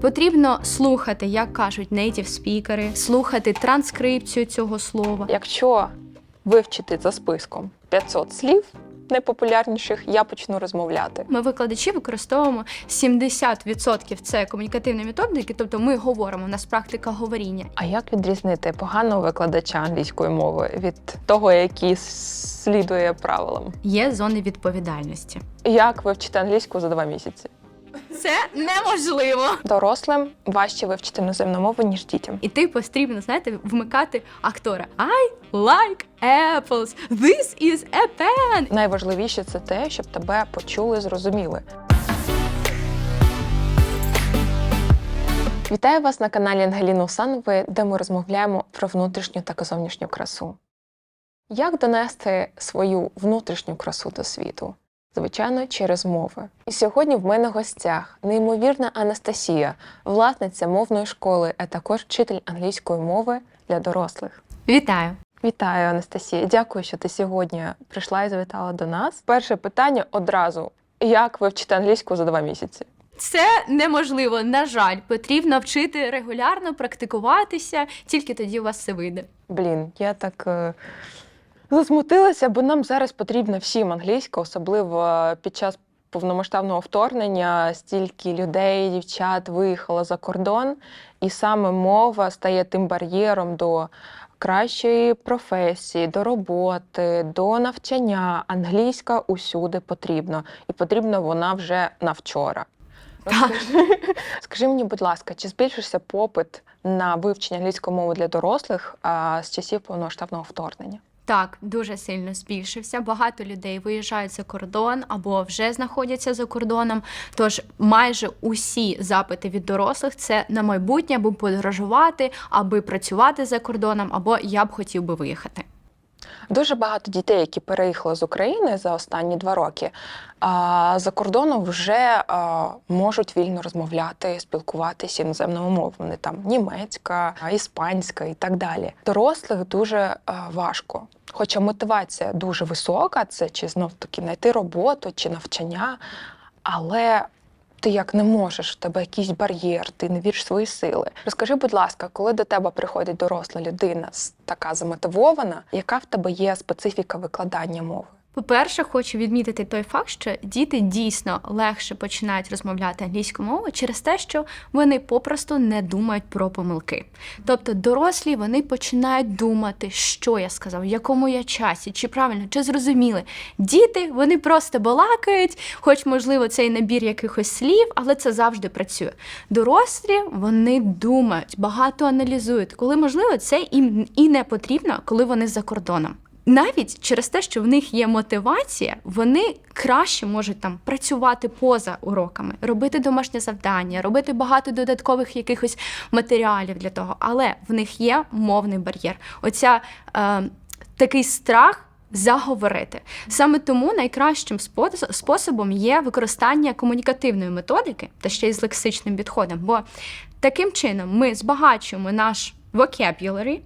Потрібно слухати, як кажуть native спікери, слухати транскрипцію цього слова. Якщо вивчити за списком 500 слів найпопулярніших, я почну розмовляти. Ми викладачі використовуємо 70% це комунікативні методики, тобто ми говоримо, у нас практика говоріння. А як відрізнити поганого викладача англійської мови від того, який слідує правилам? Є зони відповідальності. Як вивчити англійську за два місяці? Це неможливо. Дорослим важче вивчити іноземну мову, ніж дітям. І ти потрібно, знаєте, вмикати актора. I like apples. This is a pen. Найважливіше це те, щоб тебе почули, зрозуміли. Вітаю вас на каналі Ангеліни Усанової, де ми розмовляємо про внутрішню та зовнішню красу. Як донести свою внутрішню красу до світу? Звичайно, через мови. І сьогодні в мене гостях неймовірна Анастасія, власниця мовної школи, а також вчитель англійської мови для дорослих. Вітаю. Вітаю, Анастасія. Дякую, що ти сьогодні прийшла і завітала до нас. Перше питання одразу: як вивчити англійську за два місяці? Це неможливо. На жаль, потрібно вчити регулярно, практикуватися, тільки тоді у вас все вийде. Блін, я так е, засмутилася, бо нам зараз потрібна всім англійська, особливо під час повномасштабного вторгнення стільки людей, дівчат виїхало за кордон, і саме мова стає тим бар'єром до кращої професії, до роботи, до навчання. Англійська усюди потрібна, і потрібна вона вже на вчора. Так. Розкажи, скажи мені, будь ласка, чи збільшився попит на вивчення англійської мови для дорослих а, з часів повномасштабного вторгнення? Так, дуже сильно збільшився. Багато людей виїжджають за кордон або вже знаходяться за кордоном. Тож майже усі запити від дорослих це на майбутнє, аби подорожувати, аби працювати за кордоном, або я б хотів би виїхати. Дуже багато дітей, які переїхали з України за останні два роки, за кордоном вже можуть вільно розмовляти, спілкуватися іноземними мовами, там німецька, іспанська і так далі. Дорослих дуже важко. Хоча мотивація дуже висока, це чи знов таки знайти роботу, чи навчання, але ти як не можеш, в тебе якийсь бар'єр, ти не віриш свої сили. Розкажи, будь ласка, коли до тебе приходить доросла людина така замотивована, яка в тебе є специфіка викладання мови? По-перше, хочу відмітити той факт, що діти дійсно легше починають розмовляти англійською мовою через те, що вони попросту не думають про помилки. Тобто дорослі вони починають думати, що я сказав, в якому я часі, чи правильно, чи зрозуміли. Діти вони просто балакають, хоч можливо це і набір якихось слів, але це завжди працює. Дорослі вони думають, багато аналізують, коли можливо це їм і не потрібно, коли вони за кордоном. Навіть через те, що в них є мотивація, вони краще можуть там працювати поза уроками, робити домашнє завдання, робити багато додаткових якихось матеріалів для того. Але в них є мовний бар'єр. Оця е, такий страх. Заговорити саме тому найкращим способом є використання комунікативної методики та ще й з лексичним підходом. Бо таким чином ми збагачуємо наш vocabulary,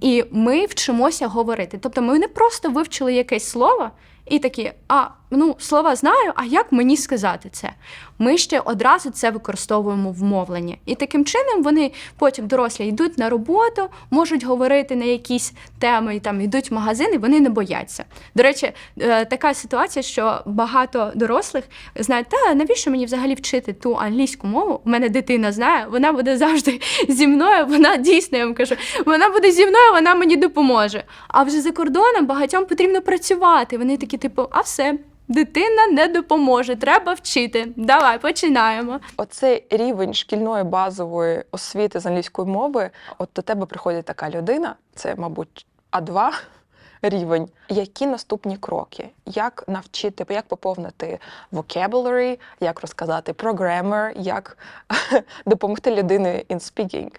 і ми вчимося говорити. Тобто ми не просто вивчили якесь слово і такі, а ну слова знаю, а як мені сказати це? Ми ще одразу це використовуємо в мовленні. І таким чином вони потім дорослі йдуть на роботу, можуть говорити на якісь теми, і там йдуть в магазин, і вони не бояться. До речі, е, така ситуація, що багато дорослих знають, та навіщо мені взагалі вчити ту англійську мову? У мене дитина знає, вона буде завжди зі мною. Вона дійсно я вам кажу, вона буде зі мною, вона мені допоможе. А вже за кордоном багатьом потрібно працювати. Вони такі, типу, а все. Дитина не допоможе, треба вчити. Давай починаємо. Оцей рівень шкільної базової освіти з англійської мови, от до тебе приходить така людина, це, мабуть, А2 рівень. Які наступні кроки? Як навчити, як поповнити vocabulary, як розказати про grammar, як допомогти людині in speaking?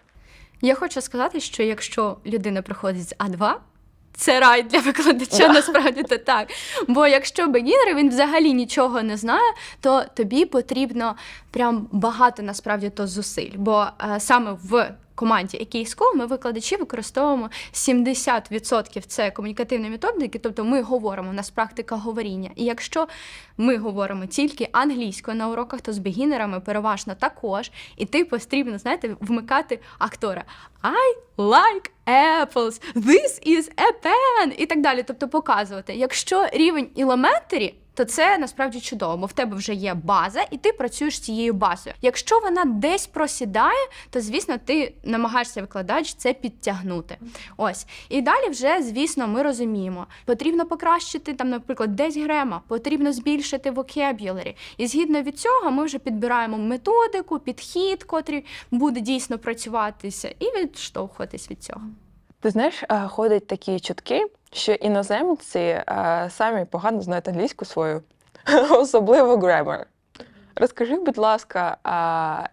Я хочу сказати, що якщо людина приходить з А2, це рай для викладача, насправді то так. Бо якщо бегінер, він взагалі нічого не знає, то тобі потрібно прям багато насправді то зусиль. Бо е, саме в команді School ми викладачі використовуємо 70% це комунікативні методики, тобто ми говоримо, у нас практика говоріння. І якщо ми говоримо тільки англійською на уроках, то з бігінерами переважно також. І ти потрібно, знаєте, вмикати актора. I like apples, this is a pen і так далі. Тобто показувати. Якщо рівень elementary, то це насправді чудово, бо в тебе вже є база, і ти працюєш з цією базою. Якщо вона десь просідає, то звісно ти намагаєшся викладач це підтягнути. Ось і далі, вже звісно, ми розуміємо, потрібно покращити там, наприклад, десь грема, потрібно збільшити vocabulary. І згідно від цього, ми вже підбираємо методику, підхід, котрий буде дійсно працюватися, і відштовхуватись від цього. Ти знаєш, е, ходять такі чутки, що іноземці е, самі погано знають англійську свою, особливо гремер. Розкажи, будь ласка,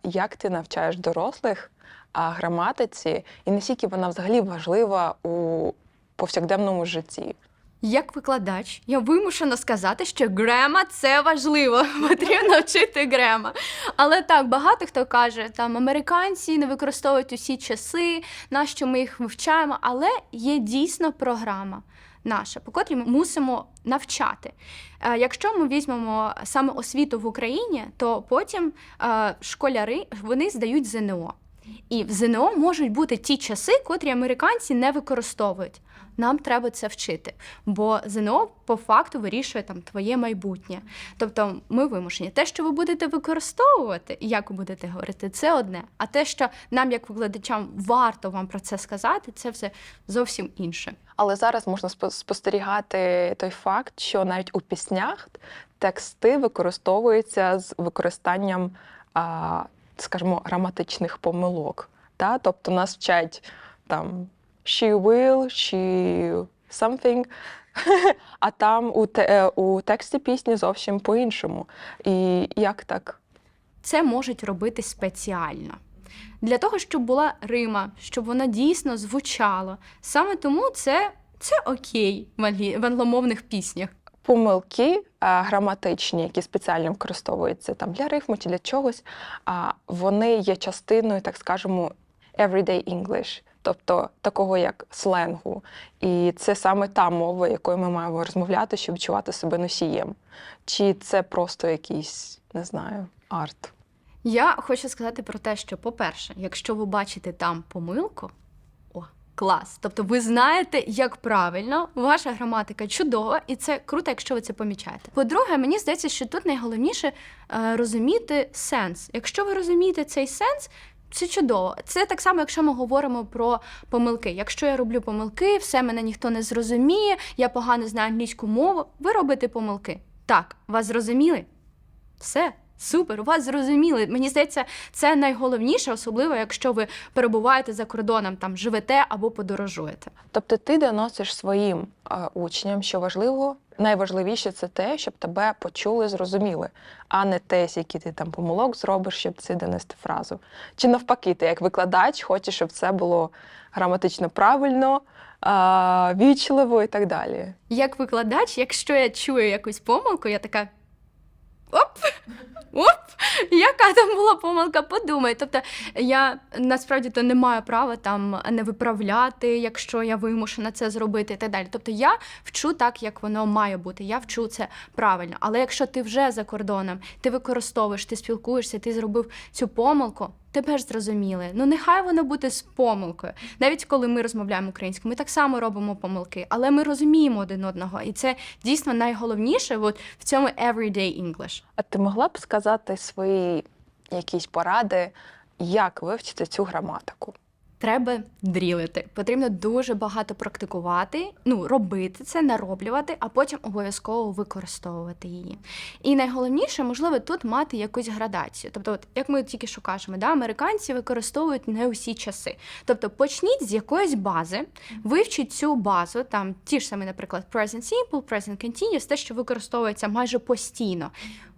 як ти навчаєш дорослих граматиці, і наскільки вона взагалі важлива у повсякденному житті? Як викладач, я вимушена сказати, що грема це важливо. Потрібно вчити грема. Але так, багато хто каже, там американці не використовують усі часи, нащо ми їх вивчаємо, але є дійсно програма. Наша, по котрій ми мусимо навчати. Е, Якщо ми візьмемо саме освіту в Україні, то потім е, школяри вони здають ЗНО. І в ЗНО можуть бути ті часи, котрі американці не використовують. Нам треба це вчити, бо ЗНО по факту вирішує там твоє майбутнє. Тобто ми вимушені. Те, що ви будете використовувати, і як ви будете говорити, це одне. А те, що нам, як викладачам, варто вам про це сказати, це все зовсім інше. Але зараз можна спостерігати той факт, що навіть у піснях тексти використовуються з використанням, скажімо, граматичних помилок. Тобто нас вчать там she will, she something. А там у, те, е, у тексті пісні зовсім по-іншому. І як так? Це можуть робити спеціально. Для того, щоб була рима, щоб вона дійсно звучала. Саме тому це, це окей в, англомовних піснях. помилки а, граматичні, які спеціально використовуються там для рифму чи для чогось, а, вони є частиною, так скажемо, everyday English, тобто такого як сленгу. І це саме та мова, якою ми маємо розмовляти, щоб відчувати себе носієм. Чи це просто якийсь, не знаю, арт? Я хочу сказати про те, що, по-перше, якщо ви бачите там помилку, о, клас. Тобто ви знаєте, як правильно, ваша граматика чудова, і це круто, якщо ви це помічаєте. По-друге, мені здається, що тут найголовніше е, розуміти сенс. Якщо ви розумієте цей сенс, це чудово. Це так само, якщо ми говоримо про помилки. Якщо я роблю помилки, все мене ніхто не зрозуміє, я погано знаю англійську мову, ви робите помилки. Так, вас зрозуміли? Все. Супер, вас зрозуміли. Мені здається, це найголовніше, особливо якщо ви перебуваєте за кордоном, там живете або подорожуєте. Тобто ти доносиш своїм е, учням, що важливо, найважливіше це те, щоб тебе почули, зрозуміли, а не те, який ти там помилок зробиш, щоб це донести фразу. Чи навпаки, ти як викладач хочеш, щоб це було граматично правильно, вічливо і так далі. Як викладач, якщо я чую якусь помилку, я така. Оп! Оп! Яка там була помилка? Подумай. Тобто я насправді то не маю права там не виправляти, якщо я вимушена це зробити і так далі. Тобто я вчу так, як воно має бути. Я вчу це правильно. Але якщо ти вже за кордоном, ти використовуєш, ти спілкуєшся, ти зробив цю помилку. Тебе ж зрозуміли. Ну нехай воно буде з помилкою. Навіть коли ми розмовляємо українською, ми так само робимо помилки, але ми розуміємо один одного, і це дійсно найголовніше от в цьому everyday English. А ти могла б сказати свої якісь поради, як вивчити цю граматику? Треба дрілити. Потрібно дуже багато практикувати, ну робити це, нароблювати, а потім обов'язково використовувати її. І найголовніше, можливо, тут мати якусь градацію. Тобто, от як ми тільки що кажемо, да, американці використовують не усі часи. Тобто, почніть з якоїсь бази, вивчіть цю базу, там ті ж самі, наприклад, present simple, present continuous, те, що використовується майже постійно.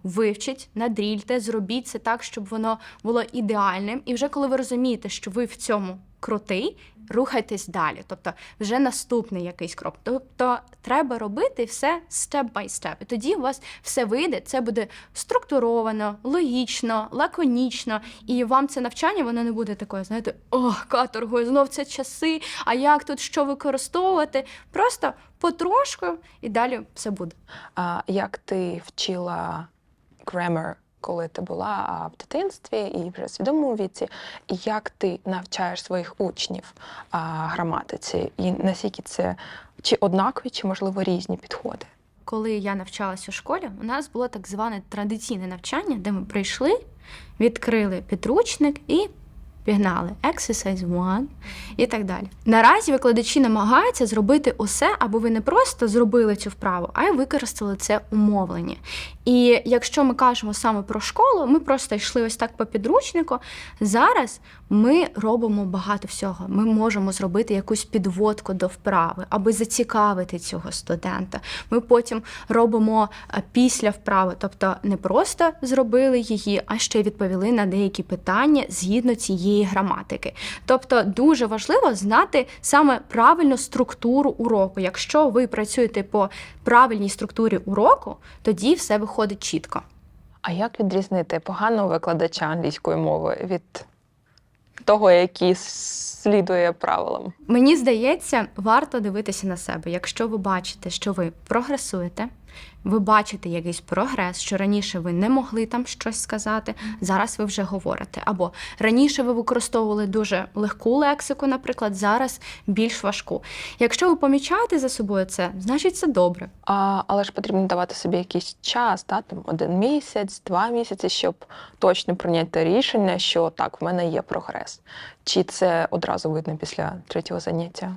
Вивчіть, надрільте, зробіть це так, щоб воно було ідеальним. І вже коли ви розумієте, що ви в цьому крутий, рухайтесь далі. Тобто, вже наступний якийсь крок. Тобто, треба робити все степ бай степ. І тоді у вас все вийде. Це буде структуровано, логічно, лаконічно. І вам це навчання воно не буде такою, знаєте, о, каторгою, знов це часи. А як тут що використовувати? Просто потрошку і далі все буде. А як ти вчила grammar, коли ти була в дитинстві і вже в свідомому віці? Як ти навчаєш своїх учнів а, граматиці? І наскільки це чи однакові, чи можливо різні підходи? коли я навчалася у школі, у нас було так зване традиційне навчання, де ми прийшли, відкрили підручник і пігнали exercise one і так далі. Наразі викладачі намагаються зробити усе, аби ви не просто зробили цю вправу, а й використали це умовлення. І якщо ми кажемо саме про школу, ми просто йшли ось так по підручнику. Зараз ми робимо багато всього. Ми можемо зробити якусь підводку до вправи, аби зацікавити цього студента. Ми потім робимо е, після вправи, тобто не просто зробили її, а ще й відповіли на деякі питання згідно цієї граматики. Тобто дуже важливо знати саме правильну структуру уроку. Якщо ви працюєте по правильній структурі уроку, тоді все виходить чітко. А як відрізнити поганого викладача англійської мови від того, який слідує правилам? Мені здається, варто дивитися на себе. Якщо ви бачите, що ви прогресуєте, ви бачите якийсь прогрес, що раніше ви не могли там щось сказати, зараз ви вже говорите. Або раніше ви використовували дуже легку лексику, наприклад, зараз більш важку. Якщо ви помічаєте за собою це, значить це добре. А, але ж потрібно давати собі якийсь час, та, там один місяць, два місяці, щоб точно прийняти рішення, що так, в мене є прогрес. Чи це одразу видно після третього заняття?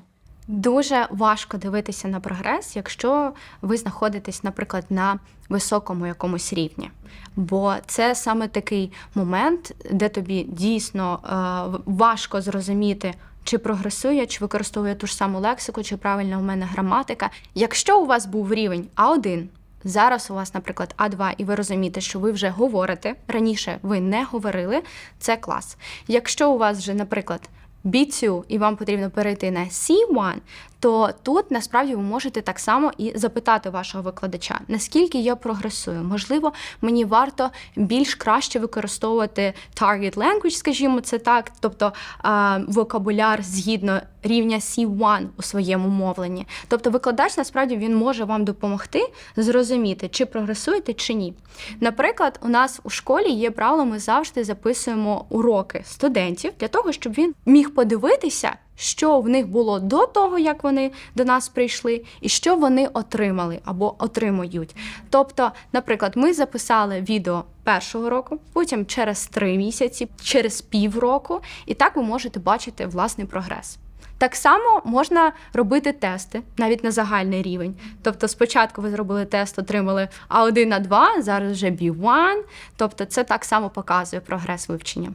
Дуже важко дивитися на прогрес, якщо ви знаходитесь, наприклад, на високому якомусь рівні. Бо це саме такий момент, де тобі дійсно е, важко зрозуміти, чи прогресує, чи використовує ту ж саму лексику, чи правильна у мене граматика. Якщо у вас був рівень А1, зараз у вас, наприклад, А2, і ви розумієте, що ви вже говорите, раніше ви не говорили, це клас. Якщо у вас вже, наприклад, B2 і вам потрібно перейти на C1, то тут насправді ви можете так само і запитати вашого викладача, наскільки я прогресую. Можливо, мені варто більш краще використовувати target language, скажімо це так, тобто вокабуляр згідно рівня C1 у своєму мовленні. Тобто викладач насправді він може вам допомогти зрозуміти, чи прогресуєте, чи ні. Наприклад, у нас у школі є правило, ми завжди записуємо уроки студентів для того, щоб він міг подивитися, що в них було до того, як вони до нас прийшли, і що вони отримали або отримують. Тобто, наприклад, ми записали відео першого року, потім через три місяці, через півроку, і так ви можете бачити власний прогрес. Так само можна робити тести навіть на загальний рівень. Тобто, спочатку ви зробили тест, отримали А1 на 2, зараз вже B1. Тобто, це так само показує прогрес вивчення.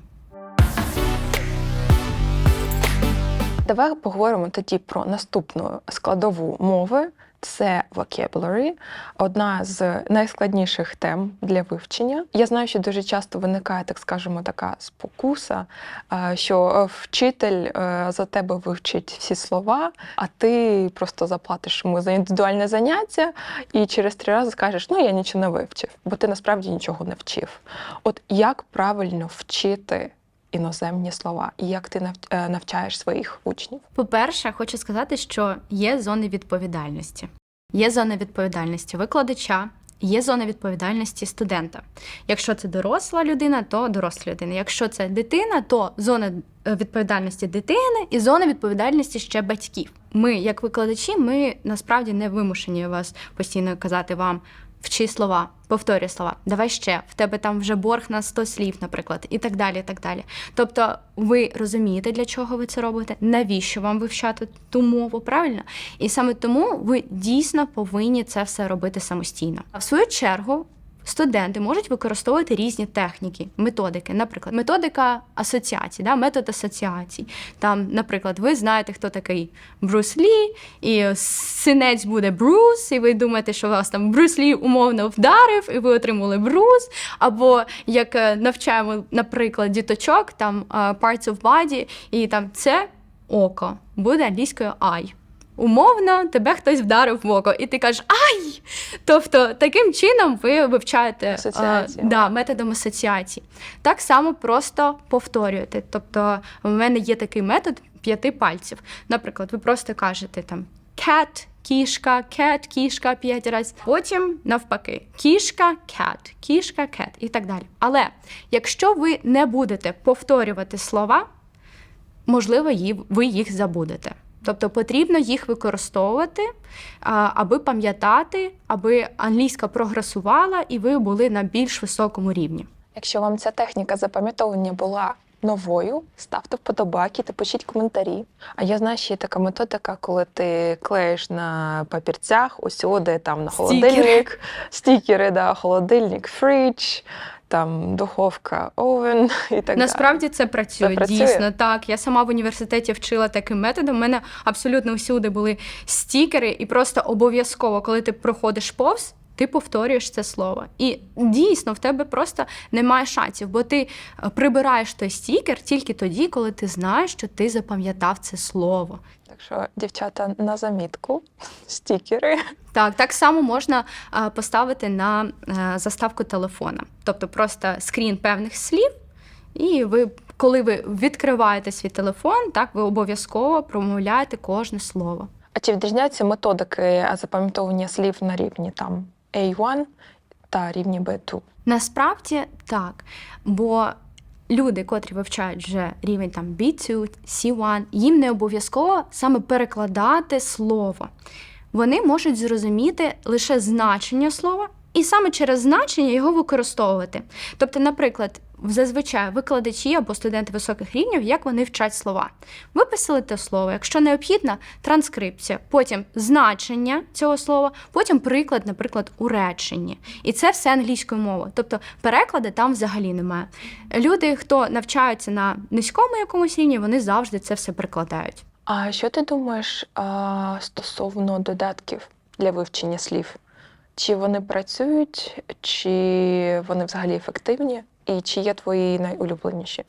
Давай поговоримо тоді про наступну складову мови. Це vocabulary, одна з найскладніших тем для вивчення. Я знаю, що дуже часто виникає, так скажемо, така спокуса, е, що е, вчитель е, за тебе вивчить всі слова, а ти просто заплатиш йому за індивідуальне заняття і через три рази скажеш, ну я нічого не вивчив, бо ти насправді нічого не вчив. От як правильно вчити іноземні слова, і як ти е, навчаєш своїх учнів? По-перше, хочу сказати, що є зони відповідальності. Є зона відповідальності викладача, є зона відповідальності студента. Якщо це доросла людина, то доросла людина. Якщо це дитина, то зона е, відповідальності дитини і зона відповідальності ще батьків. Ми, як викладачі, ми насправді не вимушені вас постійно казати вам. Вчи слова, повторюй слова, давай ще, в тебе там вже борг на 100 слів, наприклад, і так далі. і так далі. Тобто ви розумієте, для чого ви це робите, навіщо вам вивчати ту мову, правильно? І саме тому ви дійсно повинні це все робити самостійно. А в свою чергу, студенти можуть використовувати різні техніки, методики. Наприклад, методика асоціацій, да, метод асоціацій. Там, наприклад, ви знаєте, хто такий Брус Лі, і синець буде Брус, і ви думаєте, що вас там Брус Лі умовно вдарив, і ви отримали Брус. Або як е, навчаємо, наприклад, діточок, там е, parts of body, і там це око буде англійською eye. Умовно, тебе хтось вдарив в око, і ти кажеш ай! Тобто, таким чином ви вивчаєте е, Асоціації. да, методом асоціації. Так само просто повторюєте. Тобто, в мене є такий метод п'яти пальців. Наприклад, ви просто кажете там cat, кішка, cat, кішка п'ять разів. Потім навпаки, кішка, cat, кішка, cat і так далі. Але якщо ви не будете повторювати слова, можливо, ви їх забудете. Тобто потрібно їх використовувати, аби пам'ятати, аби англійська прогресувала і ви були на більш високому рівні. Якщо вам ця техніка запам'ятовування була новою, ставте вподобайки та пишіть коментарі. А я знаю, що є така методика, коли ти клеїш на папірцях усюди, там на Стікери. холодильник, стікери, да, холодильник, фридж, там духовка, овен і так Насправді це працює, Це працює? дійсно. Так, я сама в університеті вчила таким методом. У мене абсолютно всюди були стікери, і просто обов'язково, коли ти проходиш повз. Ти повторюєш це слово, і дійсно в тебе просто немає шансів, бо ти е, прибираєш той стікер тільки тоді, коли ти знаєш, що ти запам'ятав це слово. Так що, дівчата, на замітку, стікери. Так, так само можна е, поставити на е, заставку телефона, тобто просто скрін певних слів, і ви, коли ви відкриваєте свій телефон, так ви обов'язково промовляєте кожне слово. А чи відрізняються методики запам'ятовування слів на рівні там A1 та рівні B2? Насправді так, бо люди, котрі вивчають вже рівень там B2, C1, їм не обов'язково саме перекладати слово. Вони можуть зрозуміти лише значення слова і саме через значення його використовувати. Тобто, наприклад, зазвичай викладачі або студенти високих рівнів, як вони вчать слова. Виписали те слово, якщо необхідна, транскрипція, потім значення цього слова, потім приклад, наприклад, у реченні. І це все англійською мовою. Тобто переклади там взагалі немає. Люди, хто навчаються на низькому якомусь рівні, вони завжди це все прикладають. А що ти думаєш а, стосовно додатків для вивчення слів? Чи вони працюють, чи вони взагалі ефективні? І чи є твої найулюбленіші?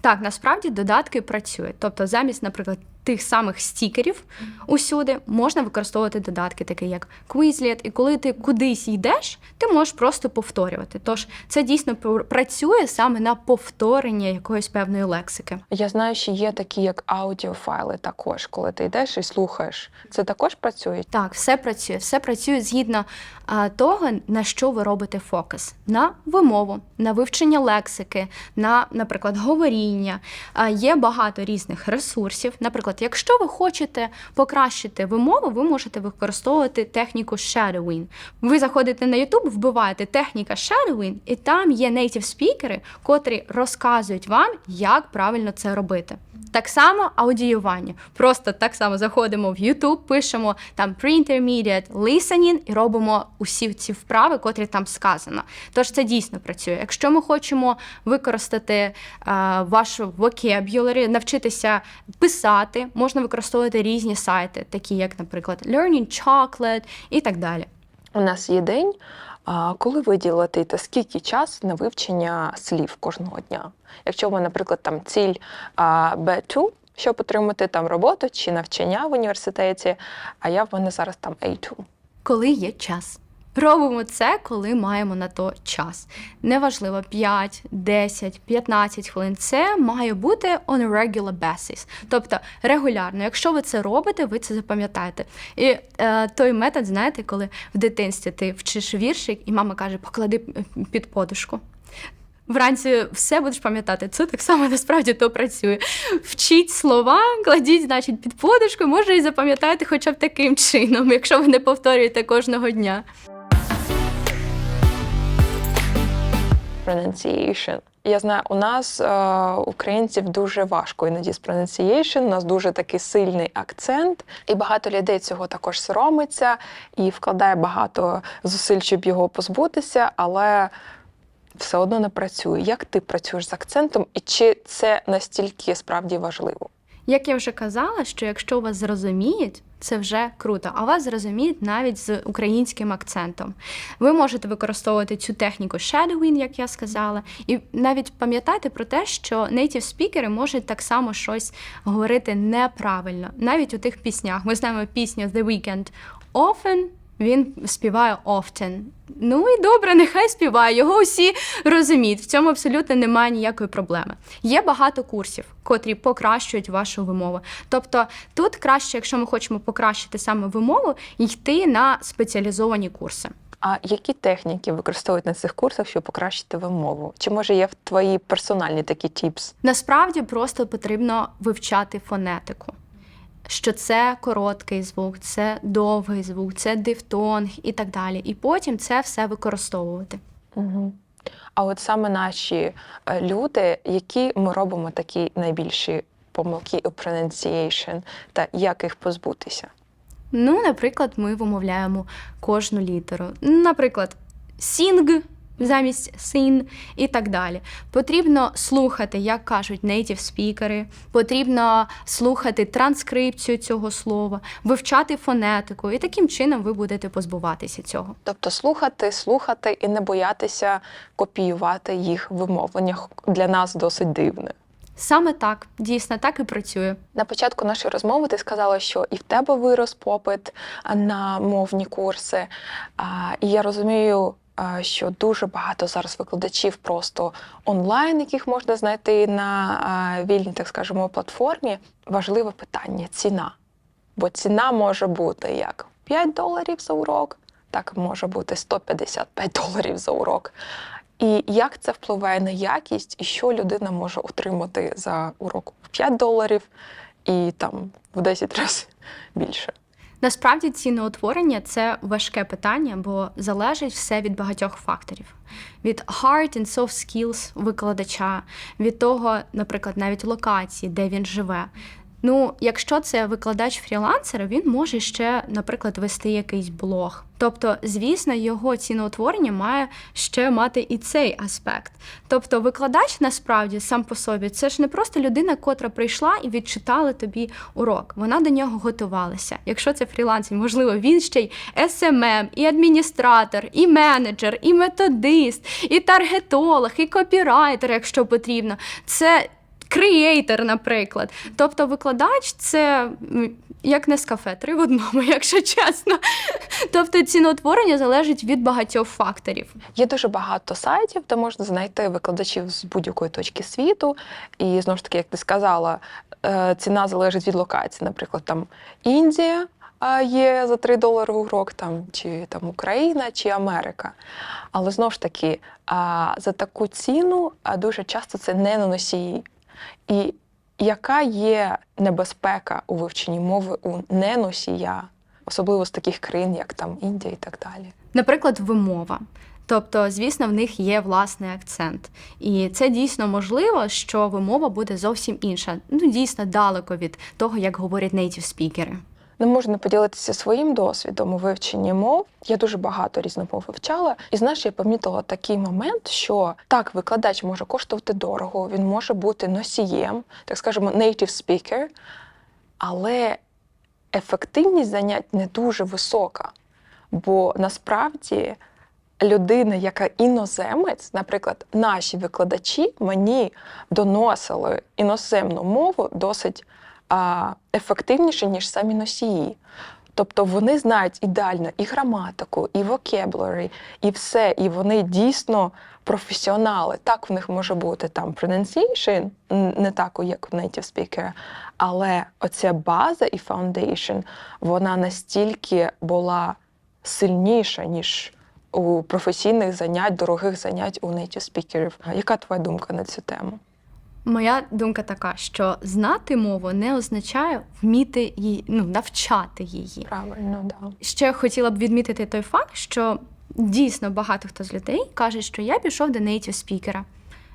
Так, насправді додатки працюють. Тобто, замість, наприклад, тих самих стікерів усюди можна використовувати додатки, такі як Quizlet. І коли ти кудись йдеш, ти можеш просто повторювати. Тож це дійсно пр- працює саме на повторення якоїсь певної лексики. Я знаю, що є такі як аудіофайли також, коли ти йдеш і слухаєш. Це також працює? Так, все працює. Все працює згідно а, того, на що ви робите фокус: на вимову, на вивчення лексики, на, наприклад, говоріння. А, є багато різних ресурсів. Наприклад, якщо ви хочете покращити вимову, ви можете використовувати техніку shadowing. Ви заходите на YouTube, вбиваєте техніка shadowing, і там є native спікери, котрі розказують вам, як правильно це робити. Так само аудіювання. Просто так само заходимо в YouTube, пишемо там pre-intermediate listening і робимо усі ці вправи, котрі там сказано. Тож це дійсно працює. Якщо ми хочемо використати е, вашу vocabulary, навчитися писати, можна використовувати різні сайти, такі як, наприклад, Learning Chocolate і так далі. У нас є день, коли виділити та скільки часу на вивчення слів кожного дня. Якщо ви, наприклад, там ціль B2, щоб отримати там роботу чи навчання в університеті, а я в мене зараз там A2. коли є час. Робимо це, коли маємо на то час. Неважливо 5, 10, 15 хвилин. Це має бути on a regular basis. Тобто регулярно. Якщо ви це робите, ви це запам'ятаєте. І е, той метод, знаєте, коли в дитинстві ти вчиш віршик, і мама каже, поклади е, під подушку. Вранці все будеш пам'ятати. Це так само насправді то працює. Вчіть слова, кладіть, значить, під подушку, може і запам'ятаєте хоча б таким чином, якщо ви не повторюєте кожного дня. Pronunciation. Я знаю, у нас е, українців дуже важко іноді з pronunciation, у нас дуже такий сильний акцент, і багато людей цього також соромиться і вкладає багато зусиль, щоб його позбутися, але все одно не працює. Як ти працюєш з акцентом, і чи це настільки справді важливо? Як я вже казала, що якщо вас зрозуміють, це вже круто, а вас зрозуміють навіть з українським акцентом. Ви можете використовувати цю техніку shadowing, як я сказала, і навіть пам'ятайте про те, що native спікери можуть так само щось говорити неправильно, навіть у тих піснях. Ми знаємо пісню The Weeknd Often. Він співає often. Ну і добре, нехай співає. Його всі розуміють. В цьому абсолютно немає ніякої проблеми. Є багато курсів, котрі покращують вашу вимову. Тобто тут краще, якщо ми хочемо покращити саме вимову, йти на спеціалізовані курси. А які техніки використовують на цих курсах, щоб покращити вимову? Чи може є в твої персональні такі тіпс? Насправді просто потрібно вивчати фонетику. Що це короткий звук, це довгий звук, це дифтонг і так далі. І потім це все використовувати. Угу. А от саме наші е, люди, які ми робимо такі найбільші помилки у pronunciation, та як їх позбутися? Ну, наприклад, ми вимовляємо кожну літеру. Наприклад, sing замість sin і так далі. Потрібно слухати, як кажуть native спікери, потрібно слухати транскрипцію цього слова, вивчати фонетику, і таким чином ви будете позбуватися цього. Тобто слухати, слухати і не боятися копіювати їх вимовлення для нас досить дивне. Саме так, дійсно, так і працює. На початку нашої розмови ти сказала, що і в тебе вирос попит на мовні курси. І я розумію, що дуже багато зараз викладачів просто онлайн, яких можна знайти на вільній, так скажемо, платформі. Важливе питання ціна. Бо ціна може бути як 5 доларів за урок, так може бути 155 доларів за урок. І як це впливає на якість, і що людина може отримати за урок в 5 доларів і там в 10 разів більше. Насправді ціноутворення це важке питання, бо залежить все від багатьох факторів: від hard and soft skills викладача, від того, наприклад, навіть локації, де він живе. Ну, якщо це викладач фрілансера, він може ще, наприклад, вести якийсь блог. Тобто, звісно, його ціноутворення має ще мати і цей аспект. Тобто, викладач насправді сам по собі це ж не просто людина, котра прийшла і відчитала тобі урок. Вона до нього готувалася. Якщо це фрілансер, можливо, він ще й SMM, і адміністратор, і менеджер, і методист, і таргетолог, і копірайтер, якщо потрібно. Це креатор, наприклад. Тобто викладач це як не з кафе, три в одному, якщо чесно. Тобто ціноутворення залежить від багатьох факторів. Є дуже багато сайтів, де можна знайти викладачів з будь-якої точки світу. І знову ж таки, як ти сказала, е, ціна залежить від локації. Наприклад, там Індія є за 3 долари урок, там, чи там Україна, чи Америка. Але знову ж таки, за таку ціну дуже часто це не на носії. І яка є небезпека у вивченні мови у неносія, особливо з таких країн, як там Індія і так далі? Наприклад, вимова. Тобто, звісно, в них є власний акцент. І це дійсно можливо, що вимова буде зовсім інша. Ну, дійсно, далеко від того, як говорять нейтів спікери. Не можу не поділитися своїм досвідом у вивченні мов. Я дуже багато різних мов вивчала. І знаєш, я помітила такий момент, що так, викладач може коштувати дорого, він може бути носієм, так скажемо, native speaker, але ефективність занять не дуже висока. Бо насправді людина, яка іноземець, наприклад, наші викладачі мені доносили іноземну мову досить ефективніше, ніж самі носії. Тобто вони знають ідеально і граматику, і vocabulary, і все. І вони дійсно професіонали. Так в них може бути там pronunciation, не так, як у native speaker, але оця база і foundation, вона настільки була сильніша, ніж у професійних занять, дорогих занять у native спікерів. Яка твоя думка на цю тему? Моя думка така, що знати мову не означає вміти її, ну, навчати її. Правильно, да. Ще хотіла б відмітити той факт, що дійсно багато хто з людей каже, що я пішов до нейтів спікера.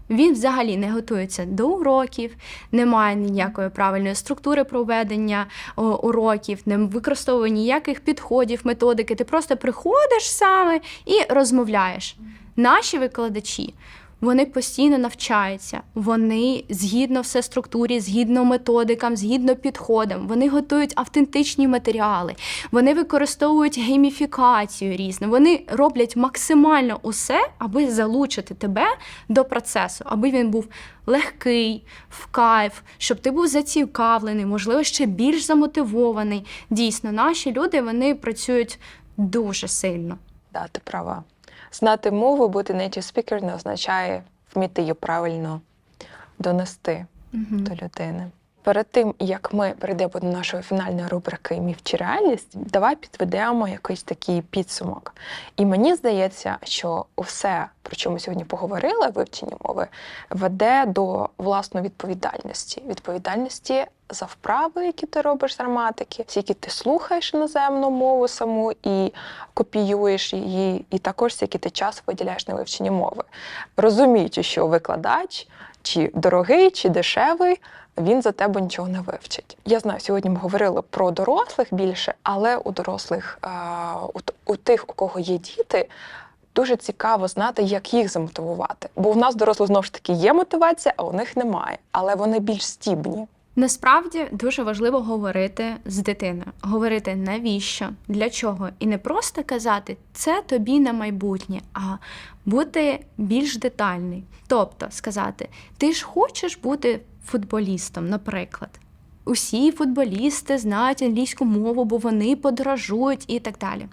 Він взагалі не готується до уроків, немає ніякої правильної структури проведення уроків, не використовує ніяких підходів, методики. Ти просто приходиш саме і розмовляєш. Наші викладачі. Вони постійно навчаються, вони згідно все структурі, згідно методикам, згідно підходам, вони готують автентичні матеріали, вони використовують гейміфікацію різну, вони роблять максимально усе, аби залучити тебе до процесу, аби він був легкий, в кайф, щоб ти був зацікавлений, можливо, ще більш замотивований. Дійсно, наші люди вони працюють дуже сильно. Да, ти права. Знати мову, бути native speaker не означає вміти її правильно донести до людини. Перед тим як ми перейдемо до нашої фінальної рубрики Міф чи реальність, давай підведемо якийсь такий підсумок. І мені здається, що усе, про що ми сьогодні поговорили, вивчення мови, веде до власної відповідальності. Відповідальності за вправи, які ти робиш з граматики, скільки ти слухаєш іноземну мову саму і копіюєш її, і також скільки ти час виділяєш на вивчення мови, розуміючи, що викладач чи дорогий, чи дешевий, він за тебе нічого не вивчить. Я знаю, сьогодні ми говорили про дорослих більше, але у дорослих, е, у, тих, у кого є діти. Дуже цікаво знати, як їх замотивувати. Бо у нас дорослих знову ж таки є мотивація, а у них немає. Але вони більш стібні. Насправді дуже важливо говорити з дитиною, говорити навіщо, для чого, і не просто казати це тобі на майбутнє, а бути більш детальний. Тобто сказати, ти ж хочеш бути футболістом, наприклад. Усі футболісти знають англійську мову, бо вони подорожують і так далі.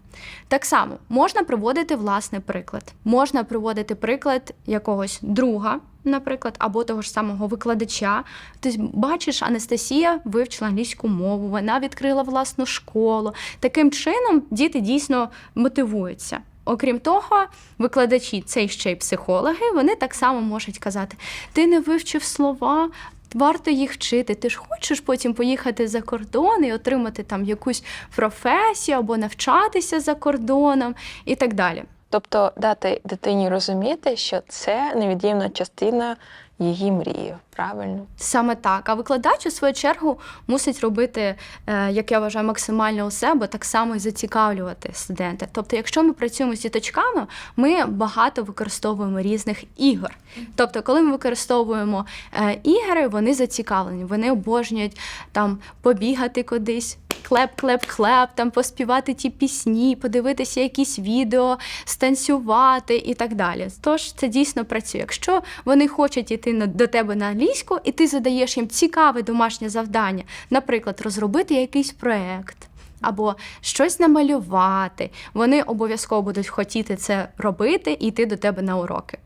Так само можна приводити власний приклад. Можна приводити приклад якогось друга, наприклад, або того ж самого викладача. Ти бачиш, Анастасія вивчила англійську мову, вона відкрила власну школу. Таким чином діти дійсно мотивуються. Окрім того, викладачі, це ще й психологи, вони так само можуть казати: ти не вивчив слова, варто їх вчити. Ти ж хочеш потім поїхати за кордон і отримати там якусь професію або навчатися за кордоном і так далі. Тобто дати дитині розуміти, що це невід'ємна частина її мрії. Правильно? Саме так. А викладач, у свою чергу, мусить робити, е, як я вважаю, максимально усе, бо так само і зацікавлювати студента. Тобто, якщо ми працюємо з діточками, ми багато використовуємо різних ігор. Тобто, коли ми використовуємо е, ігри, вони зацікавлені, вони обожнюють там побігати кудись. Клеп, клеп, клеп, там поспівати ті пісні, подивитися якісь відео, станцювати і так далі. Тож це дійсно працює. Якщо вони хочуть йти до тебе на англійську, і ти задаєш їм цікаве домашнє завдання, наприклад, розробити якийсь проект. Або щось намалювати, вони обов'язково будуть хотіти це робити і йти до тебе на уроки.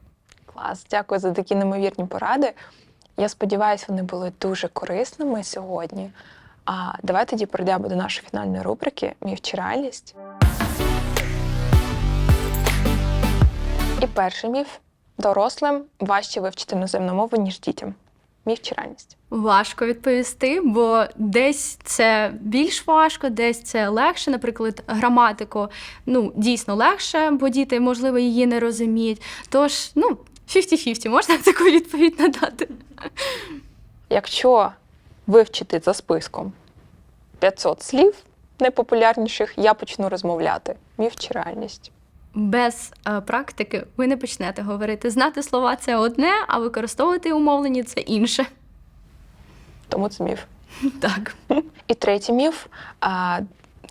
Клас, дякую за такі неймовірні поради. Я сподіваюся, вони були дуже корисними сьогодні. А давай тоді перейдемо до нашої фінальної рубрики Міф чи реальність. І перший міф: дорослим важче вивчити іноземну мову, ніж дітям. Міф чи реальність. Важко відповісти, бо десь це більш важко, десь це легше. Наприклад, граматику ну дійсно легше, бо діти, можливо, її не розуміють. Тож, ну, 50-50, можна таку відповідь надати. Якщо вивчити за списком 500 слів найпопулярніших, я почну розмовляти. Міф чи реальність. Без е, практики ви не почнете говорити. Знати слова це одне, а використовувати умовлені це інше. Тому це міф. Так. І третій міф. А,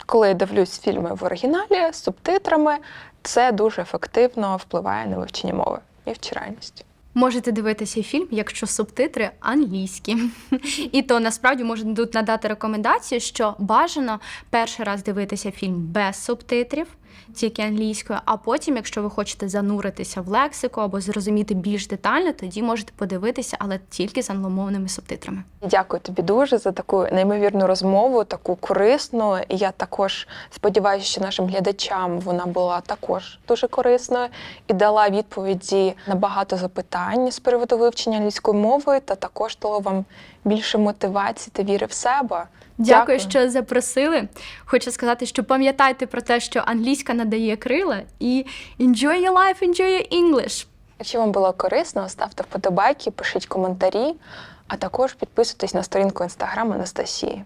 коли я дивлюсь фільми в оригіналі з субтитрами, це дуже ефективно впливає на вивчення мови. Міф чи реальність. Можете дивитися фільм, якщо субтитри англійські. І то насправді можна тут надати рекомендацію, що бажано перший раз дивитися фільм без субтитрів, тільки англійською, а потім, якщо ви хочете зануритися в лексику або зрозуміти більш детально, тоді можете подивитися, але тільки з англомовними субтитрами. Дякую тобі дуже за таку неймовірну розмову, таку корисну. Я також сподіваюся, що нашим глядачам вона була також дуже корисною і дала відповіді на багато запитань з приводу вивчення англійської мови, та також дала вам більше мотивації та віри в себе. Дякую, що запросили. Хочу сказати, що пам'ятайте про те, що англійська надає крила, і enjoy your life, enjoy your English. Якщо вам було корисно, ставте вподобайки, пишіть коментарі, а також підписуйтесь на сторінку інстаграм Анастасії.